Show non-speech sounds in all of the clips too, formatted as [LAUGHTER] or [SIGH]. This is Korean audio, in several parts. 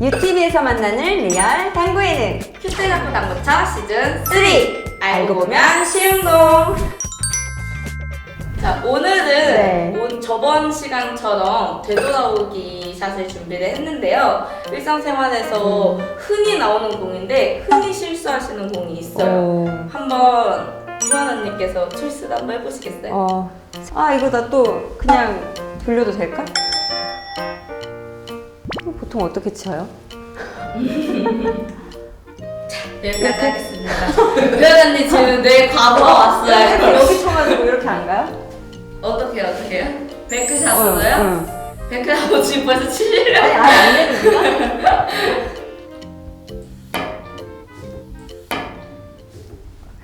유TV에서 만나는 리얼 당구에는 큐테자꾸 당구차 시즌 3 알고 보면 쉬운 공. 자 오늘은 네. 온 저번 시간처럼 되돌아오기 샷을 준비를 했는데요. 일상생활에서 음. 흔히 나오는 공인데 흔히 실수하시는 공이 있어요. 어, 한번 이현아님께서 출시를 한번 해보시겠어요? 어. 아 이거 나 또 그냥 돌려도 될까? 보통 어떻게 쳐요? 여기까지 하겠습니다. 이현아님 지금 내 과거가 왔어요. 여기 쳐가지고 이렇게 안 가요? 어떻게 어떻게요? 백크샷 어, 써요? 응. 백크샷 지금 벌써 치시려고 아니 아예 안 되는구나.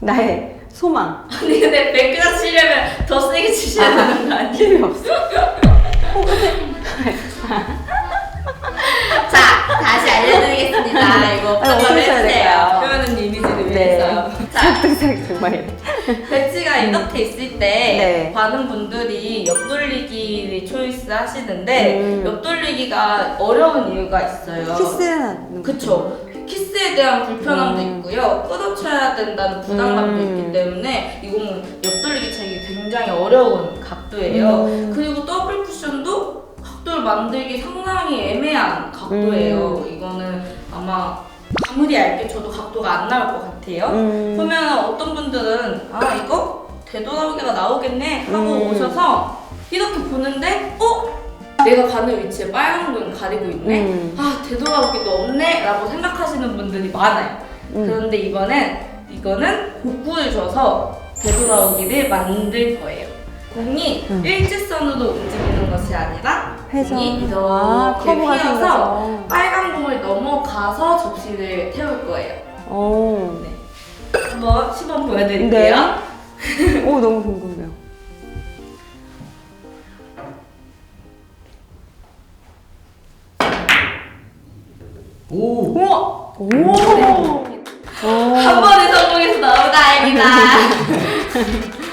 나의 소망. 아니 근데 백크샷 치려면 더 세게 치셔야 되는 거 아니에요? 힘이 없어. [LAUGHS] 자 삭삭 정말. 배치가 이렇게 있을 때 음. 네. 많은 분들이 옆돌리기를 초이스 하시는데 음. 옆돌리기가 어려운 이유가 있어요. 키스는 그쵸. 키스에 대한 불편함도 음. 있고요. 끊어쳐야 된다는 부담감도 음. 있기 때문에 이건 옆돌리기 차기 굉장히 어려운 각도예요. 음. 그리고 더블 쿠션도 각도를 만들기 상당히 애매한 각도예요. 음. 이거는 아마 아무리 얇게 쳐도 각도가 안 나올 것 같아요. 음. 보면 어떤 분들은 아 이거 되돌아오기가 나오겠네 하고 음. 오셔서 이렇게 보는데 어? 내가 가는 위치에 빨간 건 가리고 있네? 음. 아 되돌아오기도 없네? 라고 생각하시는 분들이 많아요 음. 그런데 이번엔 이거는 복구를 줘서 되돌아오기를 만들 거예요 공이 음. 일직선으로 움직이는 것이 아니라 회전. 공이 이렇게 아, 커브가 휘어서 생겨서. 빨간 공을 넘어 가서 접시를 태울 거예요 오. 네. 한번 시범 보여드릴게요. 네. 오 너무 궁금해요. 오! 우와! 오. 한 번에 성공해서 너무 다행이다. [LAUGHS]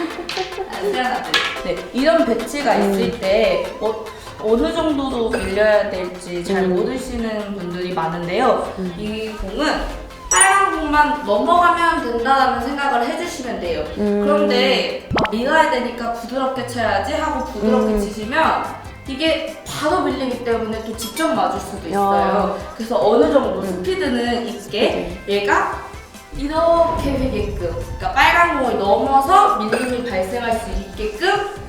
아? 네, 이런 배치가 있을 때 어, 어느 정도로 밀려야 될지 잘 음. 모르시는 분들이 많은데요. 음. 이 공은 빨간 공만 넘어가면 된다라는 생각을 해주시면 돼요. 음. 그런데 아, 밀어야 되니까 부드럽게 쳐야지 하고 부드럽게 음. 치시면 이게 바로 밀리기 때문에 또 직접 맞을 수도 있어요. 야. 그래서 어느 정도 음. 스피드는 있게 얘가 이렇게 되게끔 그러니까 빨간 공을 넘어서 밀림이 발생할 수 있게끔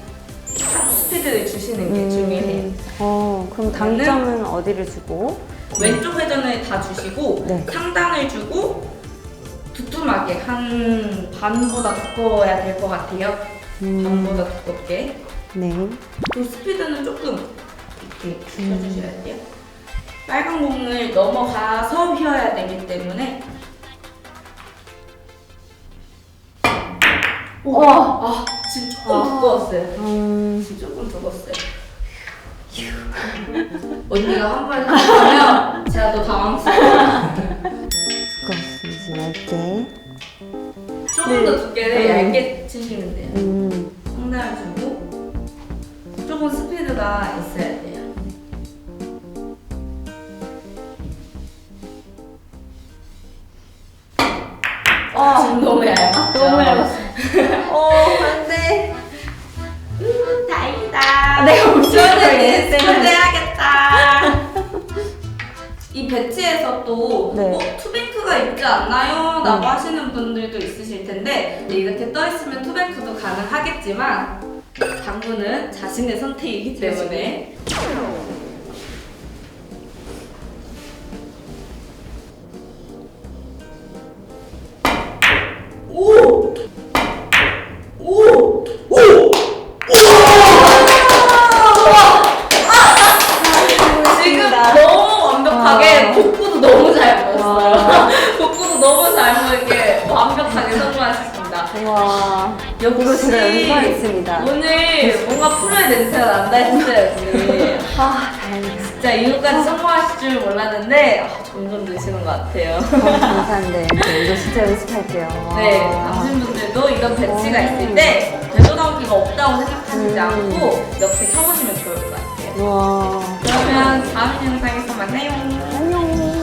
스피드를 주시는 게 중요해요. 어, 그럼 당점은 어디를 주고? 왼쪽 회전을 다 주시고 네. 상단을 주고 두툼하게 한 반보다 두꺼워야 될 것 같아요. 음. 반보다 두껍게. 네. 그 스피드는 조금 이렇게 줄여주셔야 돼요. 빨간 공을 넘어가서 휘어야 되기 때문에 와, 아 지금 조금 아. 두꺼웠어요. 음. 지금 조금 두꺼웠어요. 언니가 한번 생각하면 제가 더 당황스러워요. 두껍습니다. 얇게. 조금 더 두께를 음. 얇게 치시면 돼요. 음. 상단을 주고 조금 스피드가 있어야 돼요. 어. 지금 너무 얇았죠? 너무 얇았어. 어, 안 돼. 음, 다행이다. 내가 엄청 저는 얇게 해야겠다. 이 배치에서 또 네. 어, 투뱅크가 있지 않나요? 라고 음. 하시는 분들도 있으실 텐데 네, 이렇게 떠 있으면 투뱅크도 가능하겠지만 당구는 자신의 선택이기 때문에 와. 역시 이거 제가 연습하겠습니다. 오늘 뭔가 프로의 냄새가 난다 했어야지. 아, 다행이다. 진짜 이거까지 성공하실 줄 몰랐는데 아, 점점 느시는 것 같아요. 너무 감사한데. 네, 이거 진짜 연습할게요. 네, 와. 당신 분들도 이런 배치가 오. 있을 때 되돌아오기가 없다고 생각하시지 음. 않고 이렇게 쳐보시면 좋을 것 같아요. 와. 그러면 다음 영상에서 만나요. 안녕.